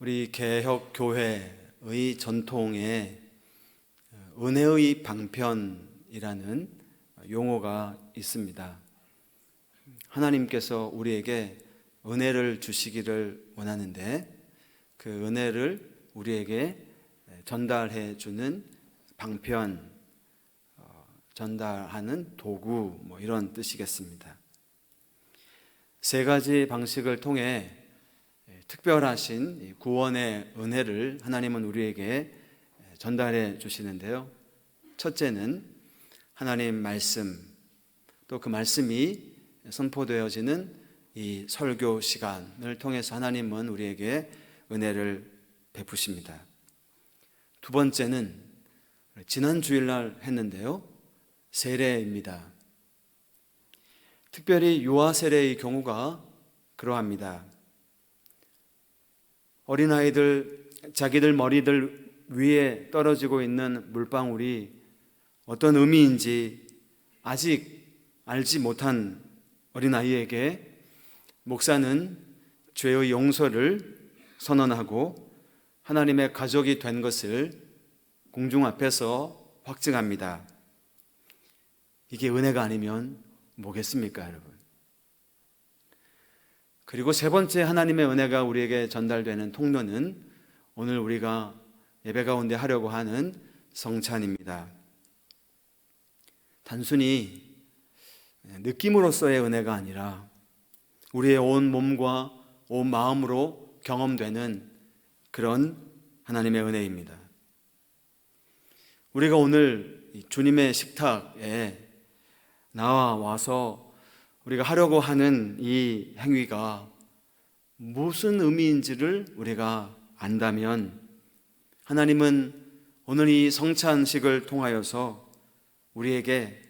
우리 개혁 교회의 전통에 은혜의 방편이라는 용어가 있습니다. 하나님께서 우리에게 은혜를 주시기를 원하는데 그 은혜를 우리에게 전달해 주는 방편, 어, 전달하는 도구 뭐 이런 뜻이겠습니다. 세 가지 방식을 통해 특별하신 구원의 은혜를 하나님은 우리에게 전달해 주시는데요. 첫째는 하나님 말씀, 또 그 말씀이 선포되어지는 이 설교 시간을 통해서 하나님은 우리에게 은혜를 베푸십니다. 두 번째는 지난 주일날 했는데요. 세례입니다. 특별히 유아 세례의 경우가 그러합니다. 어린아이들 자기들 머리들 위에 떨어지고 있는 물방울이 어떤 의미인지 아직 알지 못한 어린아이에게 목사는 죄의 용서를 선언하고 하나님의 가족이 된 것을 공중 앞에서 확증합니다. 이게 은혜가 아니면 뭐겠습니까, 여러분? 그리고 세 번째 하나님의 은혜가 우리에게 전달되는 통로는 오늘 우리가 예배 가운데 하려고 하는 성찬입니다. 단순히 느낌으로서의 은혜가 아니라 우리의 온 몸과 온 마음으로 경험되는 그런 하나님의 은혜입니다. 우리가 오늘 주님의 식탁에 나와 와서 우리가 하려고 하는 이 행위가 무슨 의미인지를 우리가 안다면 하나님은 오늘 이 성찬식을 통하여서 우리에게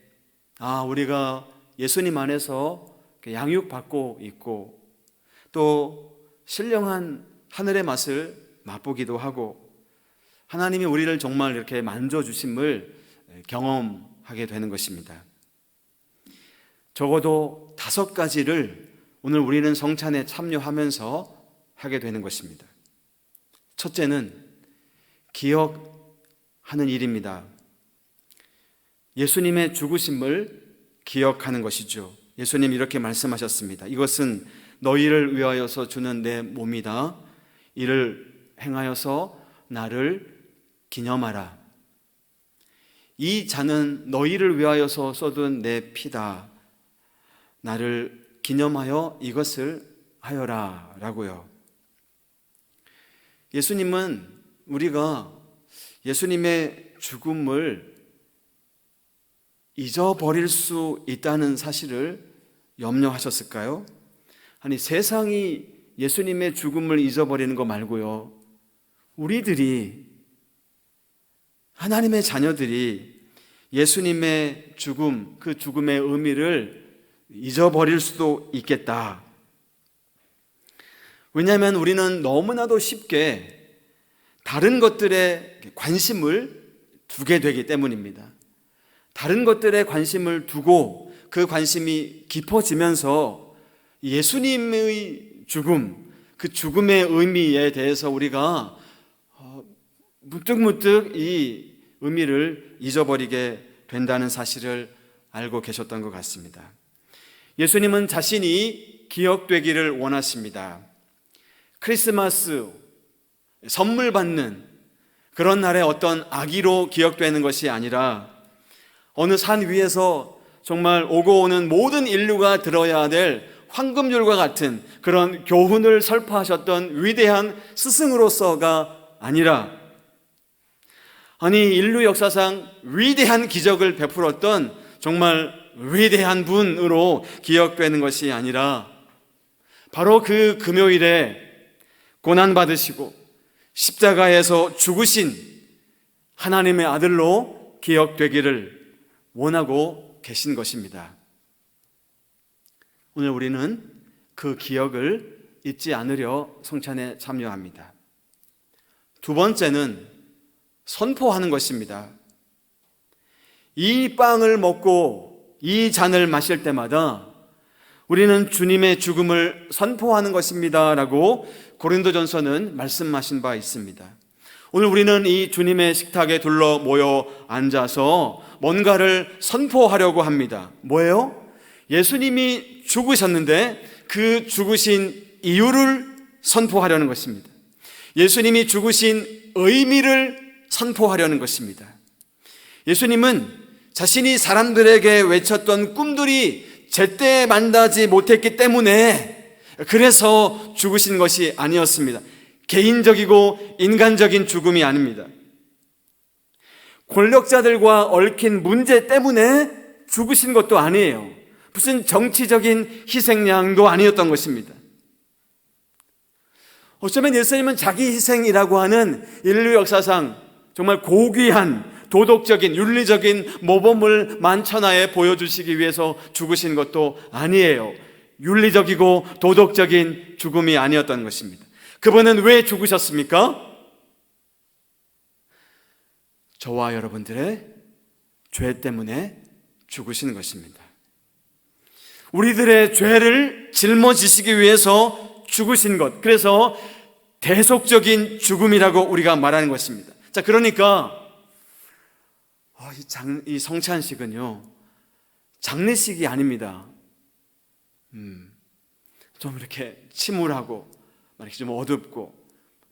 아, 우리가 예수님 안에서 양육받고 있고 또 신령한 하늘의 맛을 맛보기도 하고 하나님이 우리를 정말 이렇게 만져주심을 경험하게 되는 것입니다. 적어도 다섯 가지를 오늘 우리는 성찬에 참여하면서 하게 되는 것입니다. 첫째는 기억하는 일입니다. 예수님의 죽으심을 기억하는 것이죠. 예수님 이렇게 말씀하셨습니다. 이것은 너희를 위하여서 주는 내 몸이다. 이를 행하여서 나를 기념하라. 이 잔은 너희를 위하여서 쏟은 내 피다. 나를 기념하여 이것을 하여라. 라고요. 예수님은 우리가 예수님의 죽음을 잊어버릴 수 있다는 사실을 염려하셨을까요? 아니, 세상이 예수님의 죽음을 잊어버리는 거 말고요. 우리들이, 하나님의 자녀들이 예수님의 죽음, 그 죽음의 의미를 잊어버릴 수도 있겠다. 왜냐하면 우리는 너무나도 쉽게 다른 것들에 관심을 두게 되기 때문입니다. 다른 것들에 관심을 두고 그 관심이 깊어지면서 예수님의 죽음, 그 죽음의 의미에 대해서 우리가 어, 문득문득 이 의미를 잊어버리게 된다는 사실을 알고 계셨던 것 같습니다. 예수님은 자신이 기억되기를 원하십니다. 크리스마스 선물 받는 그런 날에 어떤 아기로 기억되는 것이 아니라 어느 산 위에서 정말 오고 오는 모든 인류가 들어야 될 황금률과 같은 그런 교훈을 설파하셨던 위대한 스승으로서가 아니라 아니 인류 역사상 위대한 기적을 베풀었던 정말 위대한 분으로 기억되는 것이 아니라 바로 그 금요일에 고난 받으시고 십자가에서 죽으신 하나님의 아들로 기억되기를 원하고 계신 것입니다. 오늘 우리는 그 기억을 잊지 않으려 성찬에 참여합니다. 두 번째는 선포하는 것입니다. 이 빵을 먹고 이 잔을 마실 때마다 우리는 주님의 죽음을 선포하는 것입니다 라고 고린도전서는 말씀하신 바 있습니다. 오늘 우리는 이 주님의 식탁에 둘러 모여 앉아서 뭔가를 선포하려고 합니다. 뭐예요? 예수님이 죽으셨는데 그 죽으신 이유를 선포하려는 것입니다. 예수님이 죽으신 의미를 선포하려는 것입니다. 예수님은 자신이 사람들에게 외쳤던 꿈들이 제때 만나지 못했기 때문에 그래서 죽으신 것이 아니었습니다. 개인적이고 인간적인 죽음이 아닙니다. 권력자들과 얽힌 문제 때문에 죽으신 것도 아니에요. 무슨 정치적인 희생양도 아니었던 것입니다. 어쩌면 예수님은 자기 희생이라고 하는 인류 역사상 정말 고귀한 도덕적인 윤리적인 모범을 만천하에 보여주시기 위해서 죽으신 것도 아니에요. 윤리적이고 도덕적인 죽음이 아니었던 것입니다. 그분은 왜 죽으셨습니까? 저와 여러분들의 죄 때문에 죽으신 것입니다. 우리들의 죄를 짊어지시기 위해서 죽으신 것. 그래서 대속적인 죽음이라고 우리가 말하는 것입니다. 자, 그러니까 어, 이, 장, 이 성찬식은요 장례식이 아닙니다. 음, 좀 이렇게 침울하고 이렇게 좀 어둡고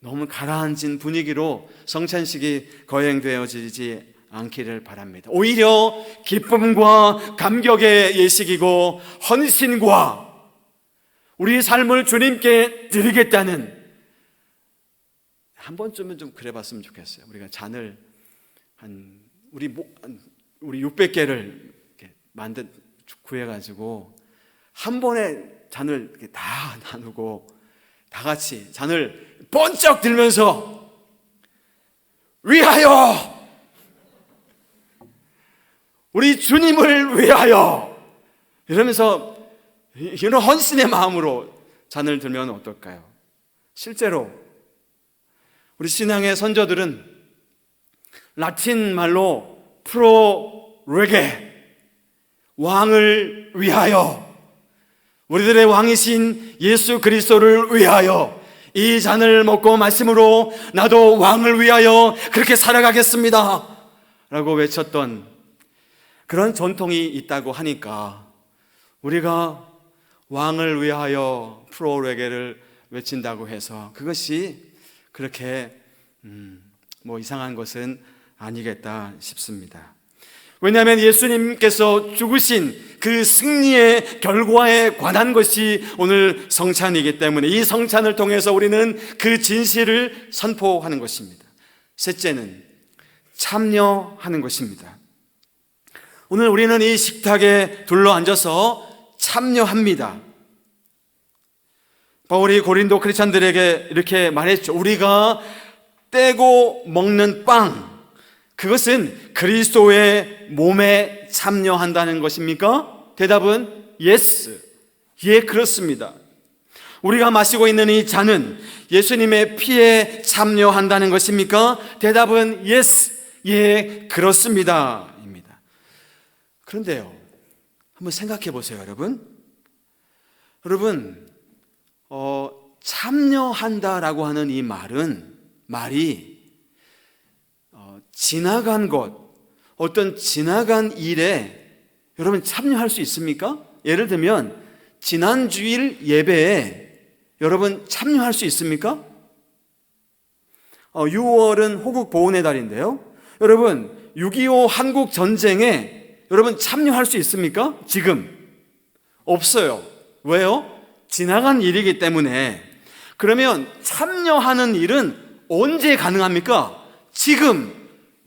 너무 가라앉은 분위기로 성찬식이 거행되어지지 않기를 바랍니다. 오히려 기쁨과 감격의 예식이고 헌신과 우리 삶을 주님께 드리겠다는 한 번쯤은 좀 그래 봤으면 좋겠어요. 우리가 잔을 한 우리 우리 600개를 만든 구해가지고 한 번에 잔을 다 나누고 다 같이 잔을 번쩍 들면서 위하여 우리 주님을 위하여 이러면서 이런 헌신의 마음으로 잔을 들면 어떨까요? 실제로 우리 신앙의 선조들은 라틴 말로 프로 레게 왕을 위하여 우리들의 왕이신 예수 그리스도를 위하여 이 잔을 먹고 말씀으로 나도 왕을 위하여 그렇게 살아가겠습니다. 라고 외쳤던 그런 전통이 있다고 하니까 우리가 왕을 위하여 프로레게를 외친다고 해서 그것이 그렇게 음, 뭐 이상한 것은 아니겠다 싶습니다. 왜냐하면 예수님께서 죽으신 그 승리의 결과에 관한 것이 오늘 성찬이기 때문에 이 성찬을 통해서 우리는 그 진실을 선포하는 것입니다. 셋째는 참여하는 것입니다. 오늘 우리는 이 식탁에 둘러 앉아서 참여합니다. 바울이 고린도 크리스찬들에게 이렇게 말했죠. 우리가 떼고 먹는 빵, 그것은 그리스도의 몸에 참여한다는 것입니까? 대답은 yes. 예, 그렇습니다. 우리가 마시고 있는 이 잔은 예수님의 피에 참여한다는 것입니까? 대답은 yes. 예, 그렇습니다. 입니다. 그런데요. 한번 생각해 보세요, 여러분. 여러분, 어, 참여한다라고 하는 이 말은, 말이 지나간 것, 어떤 지나간 일에 여러분 참여할 수 있습니까? 예를 들면 지난 주일 예배에 여러분 참여할 수 있습니까? 어, 6월은 호국 보훈의 달인데요. 여러분 6.25 한국 전쟁에 여러분 참여할 수 있습니까? 지금 없어요. 왜요? 지나간 일이기 때문에 그러면 참여하는 일은 언제 가능합니까? 지금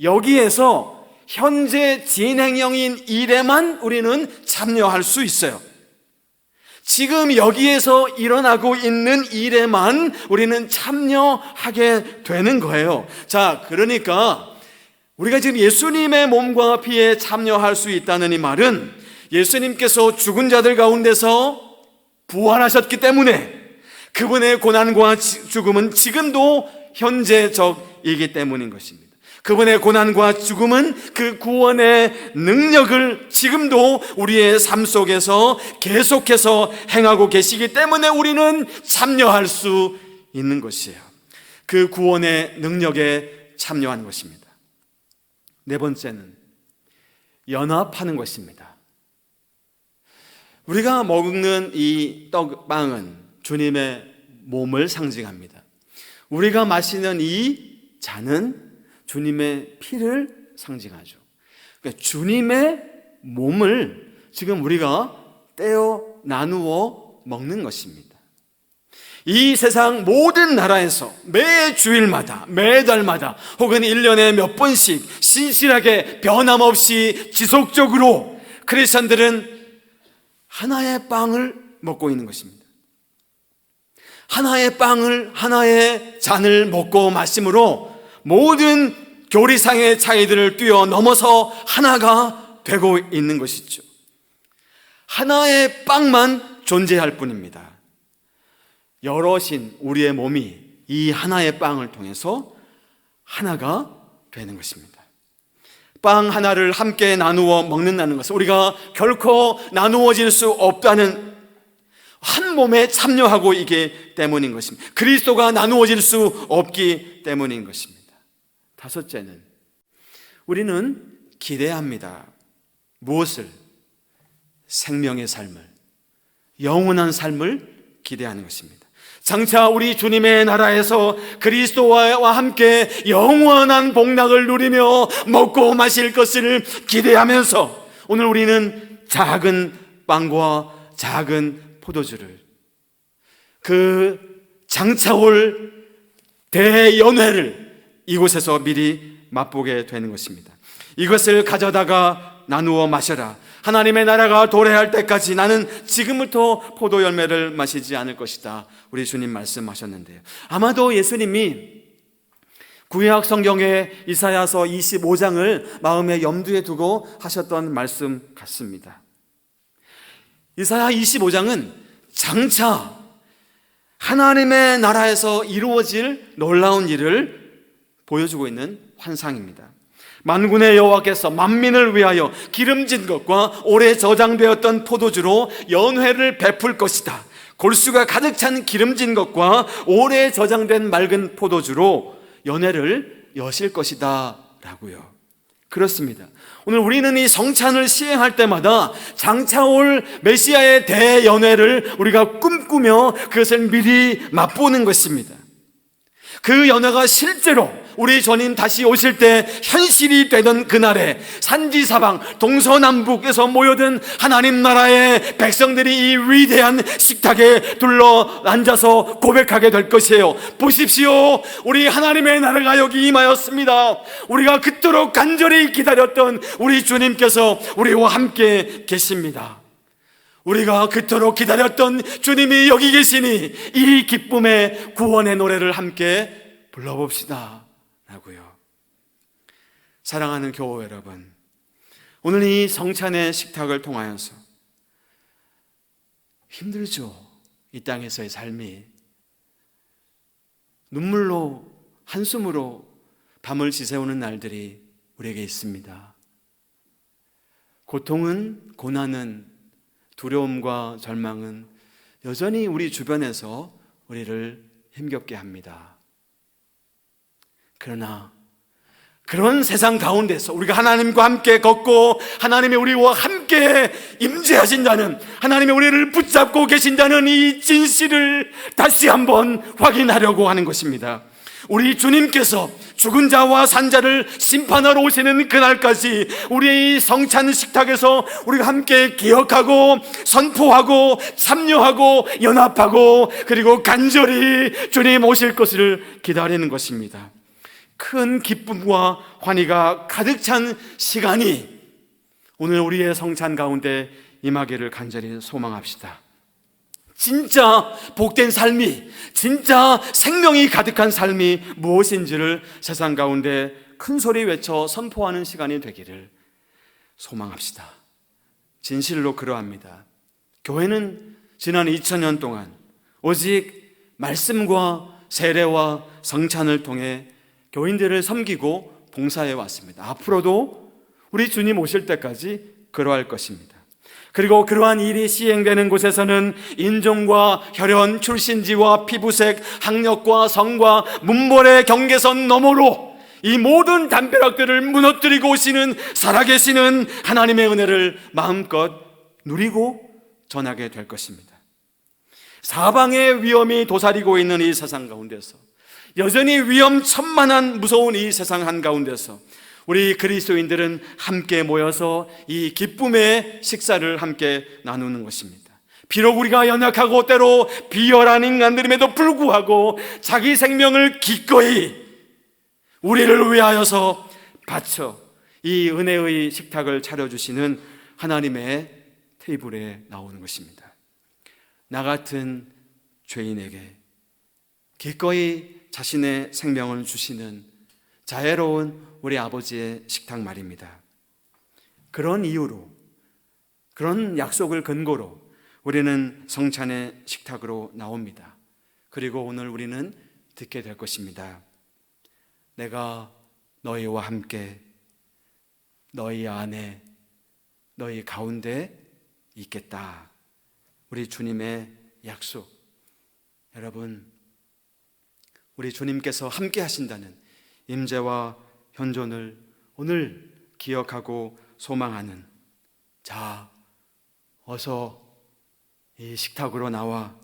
여기에서 현재 진행형인 일에만 우리는 참여할 수 있어요. 지금 여기에서 일어나고 있는 일에만 우리는 참여하게 되는 거예요. 자, 그러니까 우리가 지금 예수님의 몸과 피에 참여할 수 있다는 이 말은 예수님께서 죽은 자들 가운데서 부활하셨기 때문에 그분의 고난과 죽음은 지금도 현재적이기 때문인 것입니다. 그분의 고난과 죽음은 그 구원의 능력을 지금도 우리의 삶 속에서 계속해서 행하고 계시기 때문에 우리는 참여할 수 있는 것이에요. 그 구원의 능력에 참여하는 것입니다. 네 번째는 연합하는 것입니다. 우리가 먹는 이 떡빵은 주님의 몸을 상징합니다. 우리가 마시는 이 잔은 주님의 피를 상징하죠. 그러니까 주님의 몸을 지금 우리가 떼어 나누어 먹는 것입니다. 이 세상 모든 나라에서 매 주일마다, 매 달마다, 혹은 1년에 몇 번씩 신실하게 변함없이 지속적으로 크리스천들은 하나의 빵을 먹고 있는 것입니다. 하나의 빵을, 하나의 잔을 먹고 마심으로 모든 교리상의 차이들을 뛰어넘어서 하나가 되고 있는 것이죠. 하나의 빵만 존재할 뿐입니다. 여럿인 우리의 몸이 이 하나의 빵을 통해서 하나가 되는 것입니다. 빵 하나를 함께 나누어 먹는다는 것은 우리가 결코 나누어질 수 없다는 한 몸에 참여하고 있기 때문인 것입니다. 그리스도가 나누어질 수 없기 때문인 것입니다. 다섯째는 우리는 기대합니다. 무엇을? 생명의 삶을, 영원한 삶을 기대하는 것입니다. 장차 우리 주님의 나라에서 그리스도와 함께 영원한 복락을 누리며 먹고 마실 것을 기대하면서 오늘 우리는 작은 빵과 작은 포도주를 그 장차 올 대연회를 이곳에서 미리 맛보게 되는 것입니다. 이것을 가져다가 나누어 마셔라. 하나님의 나라가 도래할 때까지 나는 지금부터 포도 열매를 마시지 않을 것이다. 우리 주님 말씀하셨는데요. 아마도 예수님이 구약 성경의 이사야서 25장을 마음에 염두에 두고 하셨던 말씀 같습니다. 이사야 25장은 장차 하나님의 나라에서 이루어질 놀라운 일을 보여주고 있는 환상입니다. 만군의 여호와께서 만민을 위하여 기름진 것과 오래 저장되었던 포도주로 연회를 베풀 것이다. 골수가 가득 찬 기름진 것과 오래 저장된 맑은 포도주로 연회를 여실 것이다. 라고요. 그렇습니다. 오늘 우리는 이 성찬을 시행할 때마다 장차 올 메시아의 대연회를 우리가 꿈꾸며 그것을 미리 맛보는 것입니다. 그 연회가 실제로 우리 전인 다시 오실 때 현실이 되던 그날에 산지사방 동서남북에서 모여든 하나님 나라의 백성들이 이 위대한 식탁에 둘러 앉아서 고백하게 될 것이에요. 보십시오. 우리 하나님의 나라가 여기 임하였습니다. 우리가 그토록 간절히 기다렸던 우리 주님께서 우리와 함께 계십니다. 우리가 그토록 기다렸던 주님이 여기 계시니 이 기쁨의 구원의 노래를 함께 불러봅시다. 라고요. 사랑하는 교우 여러분, 오늘 이 성찬의 식탁을 통하여서 힘들죠. 이 땅에서의 삶이. 눈물로, 한숨으로 밤을 지새우는 날들이 우리에게 있습니다. 고통은, 고난은, 두려움과 절망은 여전히 우리 주변에서 우리를 힘겹게 합니다. 그러나 그런 세상 가운데서 우리가 하나님과 함께 걷고 하나님이 우리와 함께 임재하신다는 하나님이 우리를 붙잡고 계신다는 이 진실을 다시 한번 확인하려고 하는 것입니다. 우리 주님께서 죽은 자와 산자를 심판하러 오시는 그날까지 우리의 성찬 식탁에서 우리가 함께 기억하고 선포하고 참여하고 연합하고 그리고 간절히 주님 오실 것을 기다리는 것입니다. 큰 기쁨과 환희가 가득 찬 시간이 오늘 우리의 성찬 가운데 임하기를 간절히 소망합시다. 진짜 복된 삶이, 진짜 생명이 가득한 삶이 무엇인지를 세상 가운데 큰 소리 외쳐 선포하는 시간이 되기를 소망합시다. 진실로 그러합니다. 교회는 지난 2000년 동안 오직 말씀과 세례와 성찬을 통해 교인들을 섬기고 봉사해 왔습니다. 앞으로도 우리 주님 오실 때까지 그러할 것입니다. 그리고 그러한 일이 시행되는 곳에서는 인종과 혈연, 출신지와 피부색, 학력과 성과 문벌의 경계선 너머로 이 모든 담벼락들을 무너뜨리고 오시는 살아계시는 하나님의 은혜를 마음껏 누리고 전하게 될 것입니다. 사방의 위험이 도사리고 있는 이 세상 가운데서 여전히 위험천만한 무서운 이 세상 한가운데서 우리 그리스도인들은 함께 모여서 이 기쁨의 식사를 함께 나누는 것입니다. 비록 우리가 연약하고 때로 비열한 인간들임에도 불구하고 자기 생명을 기꺼이 우리를 위하여서 바쳐 이 은혜의 식탁을 차려주시는 하나님의 테이블에 나오는 것입니다. 나 같은 죄인에게 기꺼이 자신의 생명을 주시는 자애로운 우리 아버지의 식탁 말입니다. 그런 이유로, 그런 약속을 근거로 우리는 성찬의 식탁으로 나옵니다. 그리고 오늘 우리는 듣게 될 것입니다. 내가 너희와 함께 너희 안에 너희 가운데 있겠다. 우리 주님의 약속. 여러분, 우리 주님께서 함께 하신다는 임재와 현존을 오늘 기억하고 소망하는 자, 어서 이 식탁으로 나와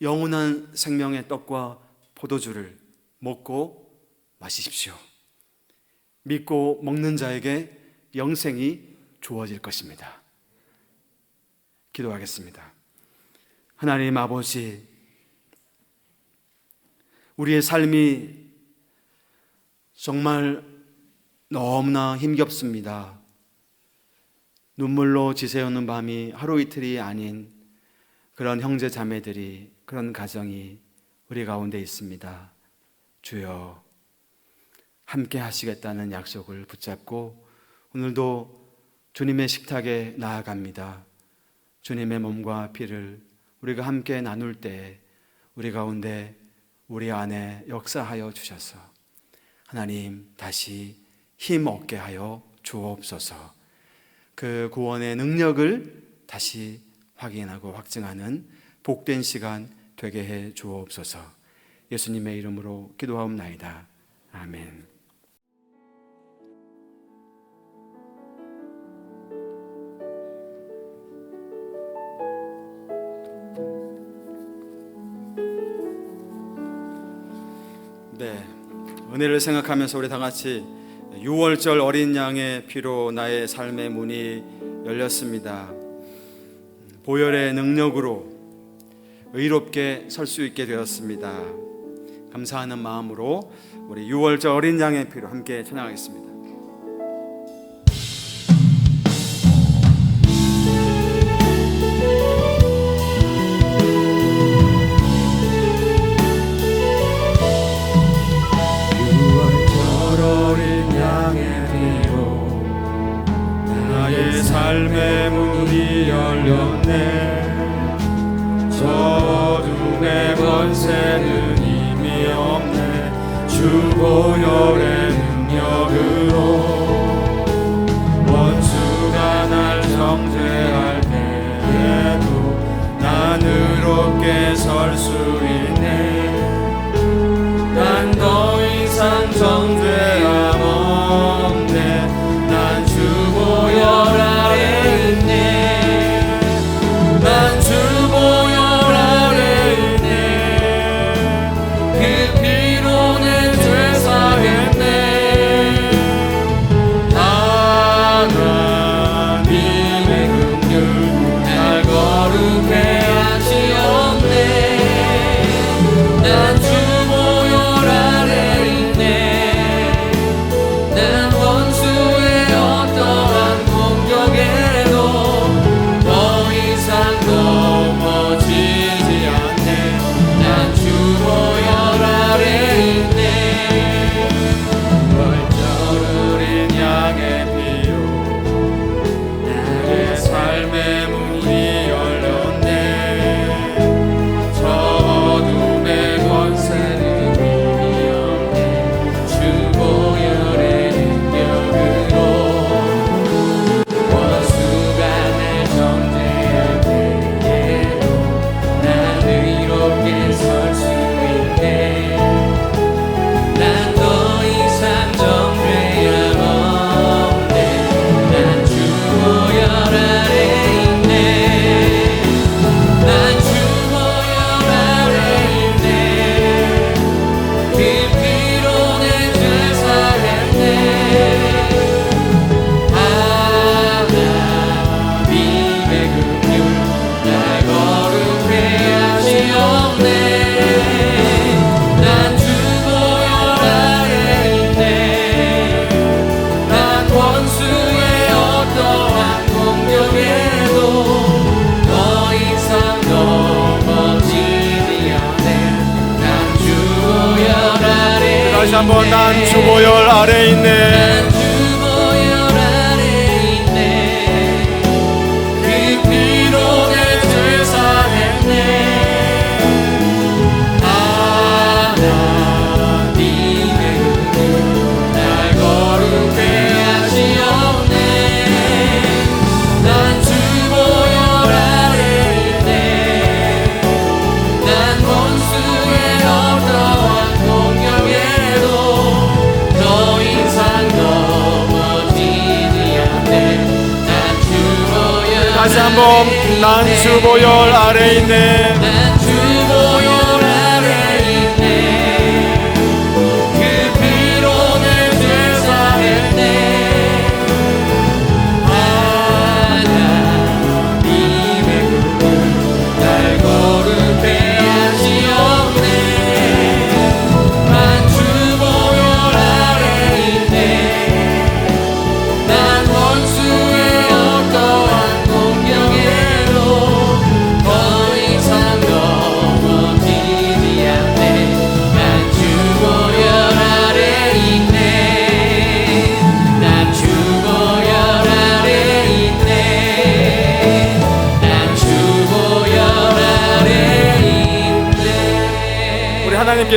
영원한 생명의 떡과 포도주를 먹고 마시십시오. 믿고 먹는 자에게 영생이 주어질 것입니다. 기도하겠습니다. 하나님 아버지, 우리의 삶이 정말 너무나 힘겹습니다. 눈물로 지새우는 밤이 하루 이틀이 아닌 그런 형제 자매들이 그런 가정이 우리 가운데 있습니다. 주여 함께 하시겠다는 약속을 붙잡고 오늘도 주님의 식탁에 나아갑니다. 주님의 몸과 피를 우리가 함께 나눌 때 우리 가운데 우리 안에 역사하여 주셔서 하나님 다시 힘 얻게 하여 주옵소서. 그 구원의 능력을 다시 확인하고 확증하는 복된 시간 되게 해 주옵소서. 예수님의 이름으로 기도하옵나이다. 아멘. 은혜를 생각하면서 우리 다 같이 6월절 어린 양의 피로 나의 삶의 문이 열렸습니다. 보혈의 능력으로 의롭게 설 수 있게 되었습니다. 감사하는 마음으로 우리 6월절 어린 양의 피로 함께 찬양하겠습니다.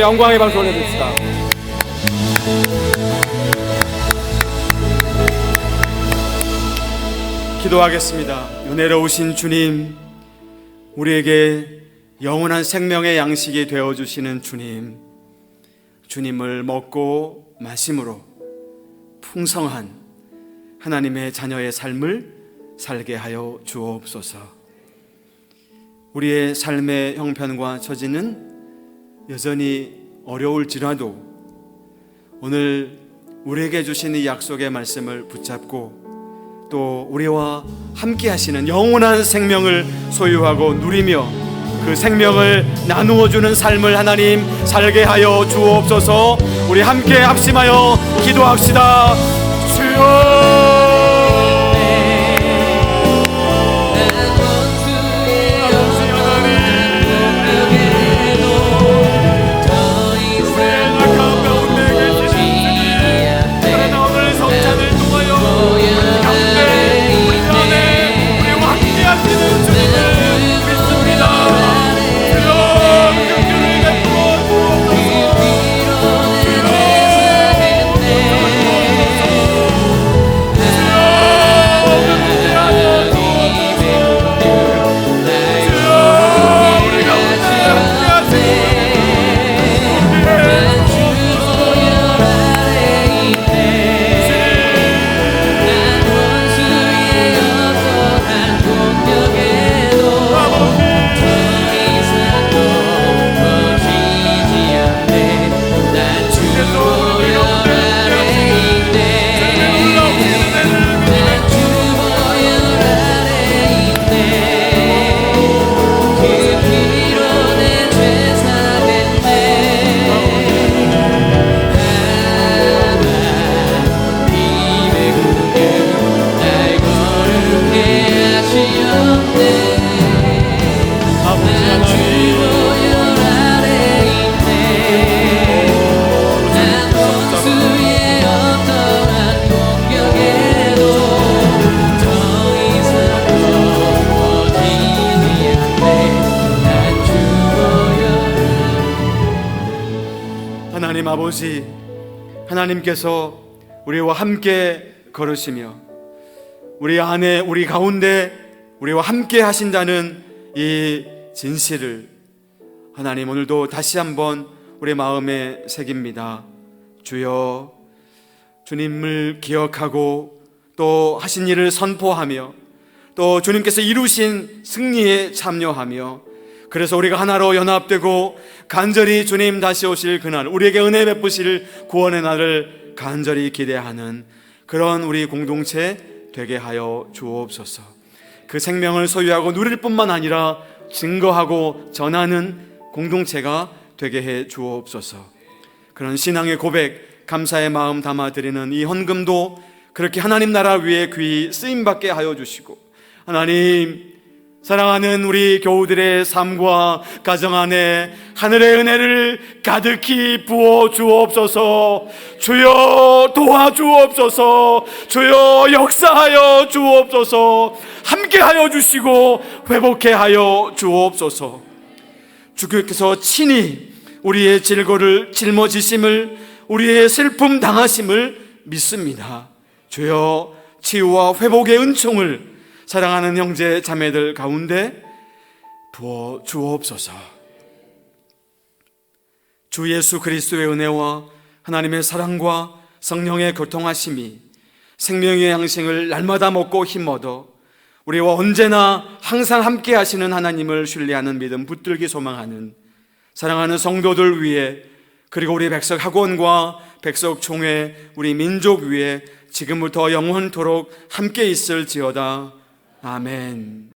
하나님께 영광의 박수 올려드립시다. 기도하겠습니다. 은혜로우신 주님 우리에게 영원한 생명의 양식이 되어 주시는 주님 주님을 먹고 마심으로 풍성한 하나님의 자녀의 삶을 살게 하여 주옵소서. 우리의 삶의 형편과 처지는 여전히 어려울지라도 오늘 우리에게 주신 이 약속의 말씀을 붙잡고 또 우리와 함께 하시는 영원한 생명을 소유하고 누리며 그 생명을 나누어 주는 삶을 하나님 살게 하여 주옵소서. 우리 함께 합심하여 기도합시다. 주여 하나님께서 우리와 함께 걸으시며 우리 안에 우리 가운데 우리와 함께 하신다는 이 진실을 하나님 오늘도 다시 한번 우리 마음에 새깁니다. 주여 주님을 기억하고 또 하신 일을 선포하며 또 주님께서 이루신 승리에 참여하며 그래서 우리가 하나로 연합되고 간절히 주님 다시 오실 그날 우리에게 은혜 베푸실 구원의 날을 간절히 기대하는 그런 우리 공동체 되게 하여 주옵소서. 그 생명을 소유하고 누릴 뿐만 아니라 증거하고 전하는 공동체가 되게 해 주옵소서. 그런 신앙의 고백, 감사의 마음 담아 드리는 이 헌금도 그렇게 하나님 나라 위에 귀히 쓰임 받게 하여 주시고 하나님 사랑하는 우리 교우들의 삶과 가정 안에 하늘의 은혜를 가득히 부어 주옵소서. 주여 도와주옵소서. 주여 역사하여 주옵소서. 함께하여 주시고 회복해 하여 주옵소서. 주께서 친히 우리의 질고를 짊어지심을 우리의 슬픔 당하심을 믿습니다. 주여 치유와 회복의 은총을 사랑하는 형제 자매들 가운데 부어 주옵소서. 주 예수 그리스도의 은혜와 하나님의 사랑과 성령의 교통하심이 생명의 양식을 날마다 먹고 힘 얻어 우리와 언제나 항상 함께 하시는 하나님을 신뢰하는 믿음 붙들기 소망하는 사랑하는 성도들 위해 그리고 우리 백석 학원과 백석 총회 우리 민족 위에 지금부터 영원토록 함께 있을지어다. 아멘.